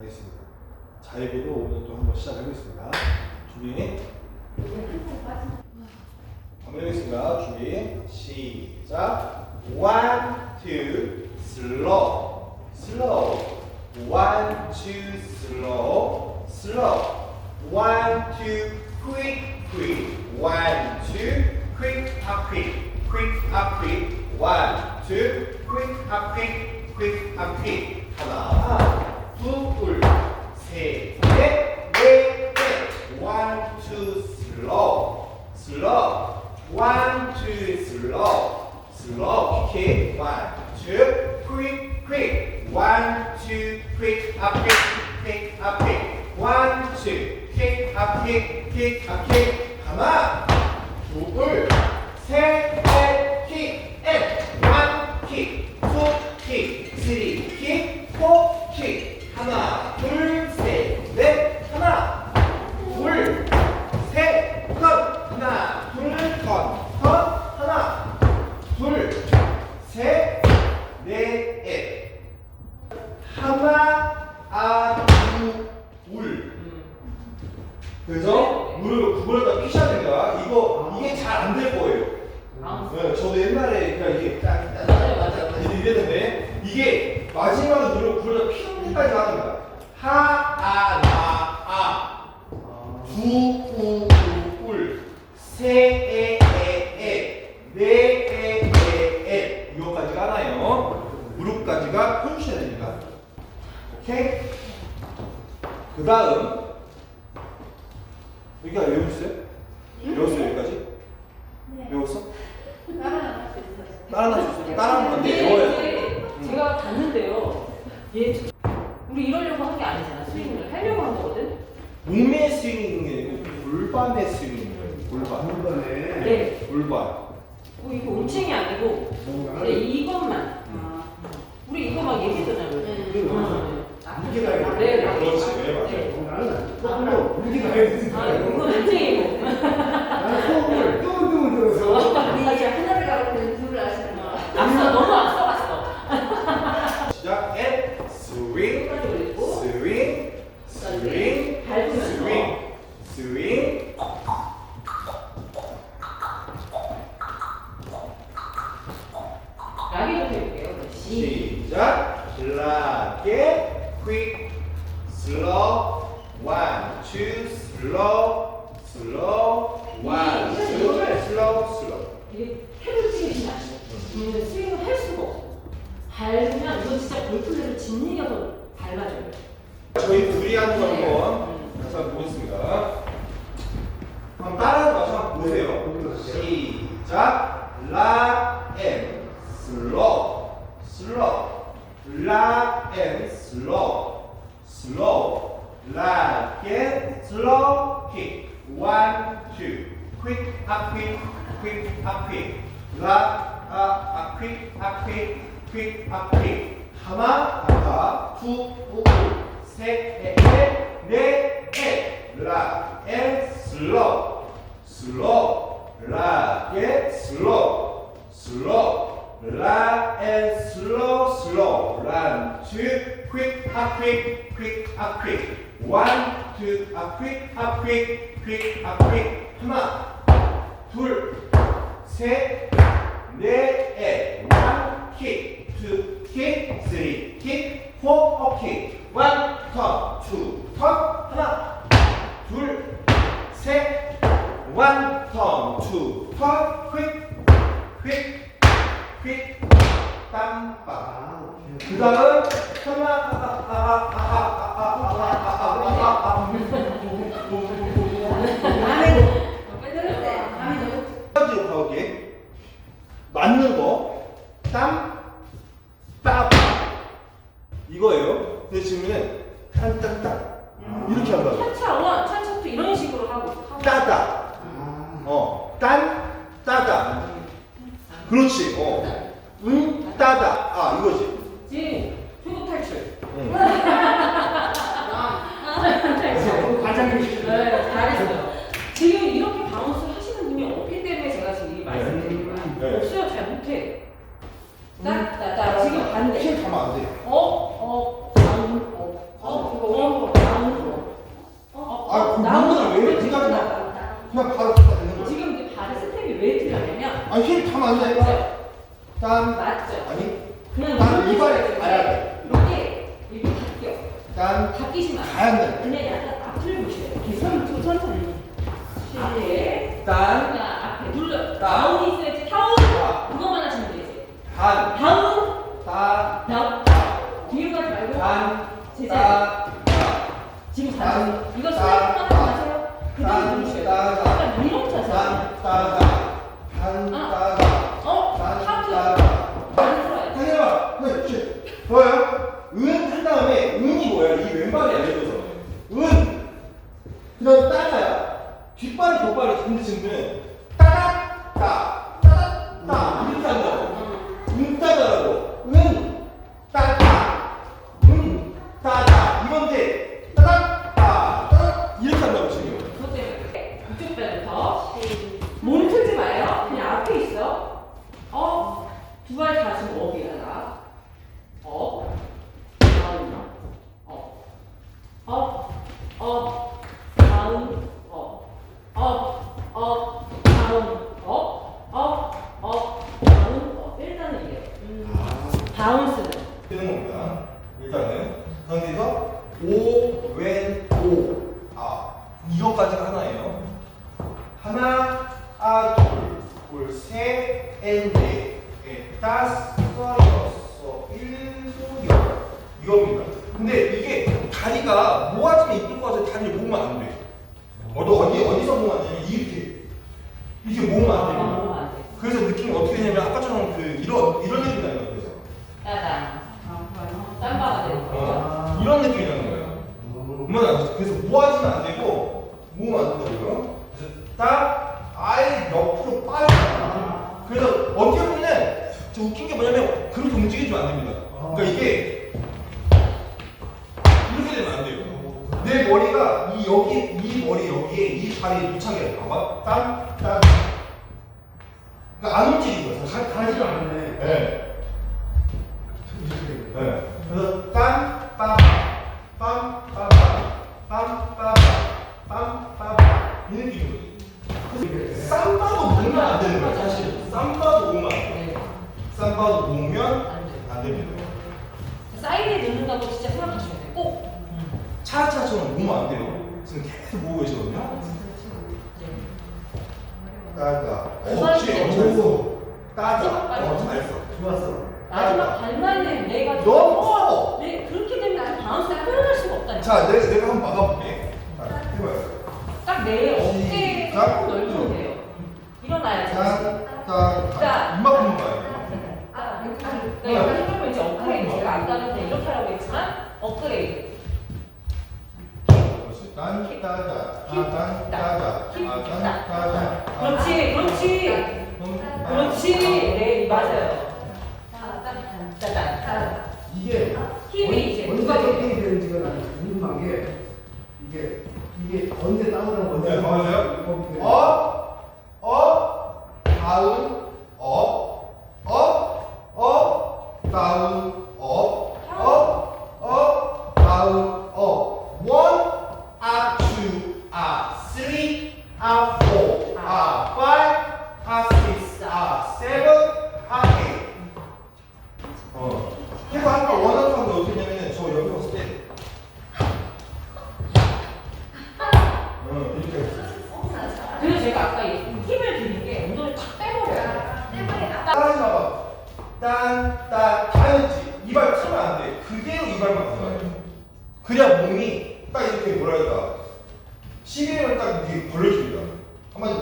하겠습니다. 자유구도 오늘 또 한번 시작하겠습니다. 준비. 한번 해보겠습니다. 준비. 시작. One, two, slow, slow. One, two, slow, slow. One, two, quick, quick. One, two, quick, up, quick, quick, up, quick. One, two, quick, up, quick, quick, up, quick. 하나, 둘, 셋, 넷, 넷, 넷. One, two, slow, slow. One, two, slow, slow. Kick. One, two, quick, quick. One, two, quick, up, kick, kick, up, kick. One, two, kick, up, kick, kick, up, kick. 하나, 둘, 셋, 넷, 킥, 앤. One, 킥, two, 킥, three, 킥, four, 킥. 하나, 둘, 셋, 넷, 하나, 둘, 셋, 턴, 하나, 둘, 턴, 턴, 하나, 둘, 셋, 넷, 넷. 하나, 아, 두, 울. 그래서 구부렸다 피셔야 됩니다. 이거 이게 잘 안 될 거예요. 아. 네, 저도 옛날에 그냥 이게 딱, 딱, 맞아요, 맞아요. 딱 이랬는데 이게 마지막에 무릎을 구부렸다 피는 데까지 가는 거야. 하, 아, 나, 아. 두, 우, 우, 울. 세, 에, 에, 에. 네, 에, 에, 에. 이거까지가 하나요. 무릎까지가 펴주셔야 됩니다. 오케이? 그 다음 여기가 외우셨어요? 외웠어요 여기까지? 외웠어? 따라하면 안 돼. 외워야. 이게 제가 봤는데요. 얘 우리 이러려고 한 게 아니잖아. 스윙을 하려고 한 거거든. 몸의 스윙이 아니고 골반의 스윙인 거예요. 골반. 번에 네. 골반. 뭐 이거 올챙이 아니고 네, 이것만. 우리 이거 막 얘기했잖아요. 응. 무게가? 네, 네. 그렇지. 네, 맞아요. 나는 조금도 무게가 있으니까 아, 이건 올챙이고. 나는 호흡을 뚱뚱 들어서 아니 이제 하나를 가르치는 둘을 아시는 거. 앞서 너무 앞서갔어. 시작. 앤 스윙. 끝까지 올리고. 스윙. 스윙. 밟으면서. 스윙. 스윙. 라기 좀 해볼게요. 시. 시작. 라게 quick slow one slow slow one. two slow slow. 이게 스윙이 아니고 근데 스윙을 할 수가 없어. 밟으면 이건 진짜 골프를 짓이겨서 밟아줘요. 저희 둘이 하는 거 한번 다시 한번 보겠습니다. 한번 거 한번 보세요. 시작. 락앤 슬로우. 슬로우. 락 앤 슬로우. 슬로우. 락 앤 슬로우 킥 원, 투 quick up quick quick up quick 락 up quick up quick quick up quick 하나 하나 둘셋넷 넷넷락 슬로우 슬로우 락슬 슬로우 락 슬로우 슬로우 란 투, quick up quick quick up quick one two up quick up quick quick up quick 하나 둘셋 넷, one kick, two kick, three kick, four kick, one turn, two turn, 하나, 둘, 셋, one turn, two turn, quick, quick, quick, 땀빠. 그 다음 하나, 들을 때 감이 너무 가지고 가오게 맞는 거, 땀, 빠, 이거예요. 근데 지금은 딴딴딴 이렇게 한다고. 차차 원, 차차 투 이런 식으로 하고. 하고. 따다. 어, 딴, 따다. 그렇지. 어, 응, 따다. 아, 이거지. 지금 초급 탈출. 응. 과장님 네, 잘했어요. 지금 이렇게 바운스 하시는 분이 없기 때문에 제가 지금 이 말씀드린 거야. 네. 없어요, 잘 못해. 따, 따, 따. 지금 반대. 힐 가면 안 돼. 어, 딴 바뀌시면 안 가야 돼요. 돼. 그냥 약간 앞을 보셔야 돼요. 천천히. 앞에 딴 그러니까 앞에 눌러. 딴. 다운이 있어야지. 다운. 아. 그것만 하시면 되지. 단, 다운. 따, 다운. 뒤로 가지 말고. 단, 제자. 따, 지금 딴. 잘하세요. 이거 따. 슬라이드만 다 지금 업이야. 업, 다운, 업, 업, 업, 다운, 업, 업, 업, 다운, 업, 업, 업, 다운, 업. 일단은 이래요. 바운스는? 되는 겁니다. 일단은 그 상태에서 오, 왼, 오. 아, 이것까지가 하나예요. 하나, 아, 둘, 둘, 셋, 엔, 넷, 넷, 다섯, 여섯, 일곱, 여덟. 이겁니다. 근데 이게 다리가 모아지면 이쁜 거 같아. 다리를 모으면 안 돼. 어, 너 어디, 어디서 모았냐면 이렇게. 이렇게 모으면 안 됩니다. 모으면 안 돼. 그래서 느낌이 어떻게 되냐면 아까처럼 그 이런, 이런 느낌이 나는 거예요. 그래서. 따단. 쌈바가 되는 거예요. 어, 이런 느낌이 나는 거예요. 안 돼. 그래서 모아지면 안 되고 모으면 안 된다고요. 그래서 딱 아예 옆으로 빠져. 그래서 어떻게 보면 저 웃긴 게 뭐냐면 그렇게 움직이면 안 됩니다. 그러니까 이게 되면 안 돼요. 내 머리가 이 여기 이 머리 여기에 이 도착해야 돼. 봐봐. 딴 딴. 그러니까 안 움직이는 거야. 사실. 가, 가지가 않네. 네. 네. 그래서 빰, 빠바, 빰, 빠바, 빰, 빠바, 빰, 빠바 이 느낌이거든요. 그래서 쌈바도 모으면 안 되는 거예요, 사실. 쌈바도 모으면 안 돼요. 네. 쌈바도 모으면 안 됩니다. 사이드에 넣는다고 진짜 생각하시면 돼요. 꼭. 차차처럼 모으면 안 돼요. 지금 계속 모으고 계시거든요. 따다. 어, 그렇지. 어, 잘했어. 따다. 어, 잘했어. 좋았어. 마지막 발만에 내가 너무 커. 네 그렇게 되면 그 바운스를 표현할 수가 없다니까. 자, 내가, 내가 한번 막아볼게. 자, 해봐요. 딱내 시작. 조금 넓히면 돼요. 일어나야지. 짠, 짠, 자. 짠. 이만큼 봐요. 아, 네, 약간 생각보면 이제 업그레이드 제가 아까는 그냥 이렇게 하라고 했지만 업그레이드. 딴, 따자. 아, 딴, 따자. 힘 아, 딴, 있다. 따자. 아, 그렇지, 그렇지, 음, 아, 그렇지. 아. 네, 맞아요. 짜잔. 이게 힘이 이제 언제 누가 어떻게 되는지가 나는 궁금한 게 이게 이게 언제 따오라고 언제 네, 봐보세요. 업, 업, 다운, 업, 업, 업, 다운, 업, 업, 업, 다운, 업. One, up, two, up, three, up, four, up, five, up, six, up, seven, up, eight. 어. 해봐, 아까 원하는 거 어떻게 했냐면은 저 여기 봤을 때. 어, 이렇게 했어. 그래서 제가 아까 이 힘을 드린 게 엉덩이를 탁 빼버려요. 따라하지 마봐. 딴, 딴, 다 했지. 이발 틀면 안 돼. 그대로 이발만 가져가야 돼. 그래야 몸이 딱 이렇게 뭐랄까. 시계를 딱 이렇게 벌려줍니다.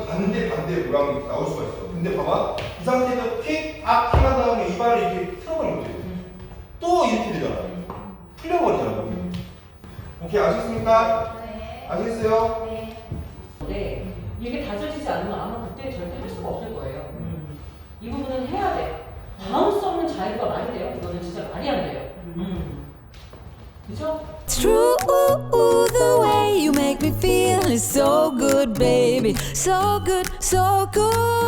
반대, 반대 모양이 나올 수가 있어. 근데 봐봐. 이 상태에서 킥, 악, 킥한 다음에 이발을 이렇게 틀어버리면 돼. 또 이렇게 되잖아. 풀려버리잖아. 오케이, 아시겠습니까? 아시겠어요? 네, 이게 다져지지 않으면 아마 그때 절대 할 수가 없을 거예요. 이 부분은 해야 돼. 바운스 없는 자유가 말이 돼요? 이거는 진짜 말이 안 돼요. 음. 그죠? It's true, the way you make me feel is so good, baby. So good, so good.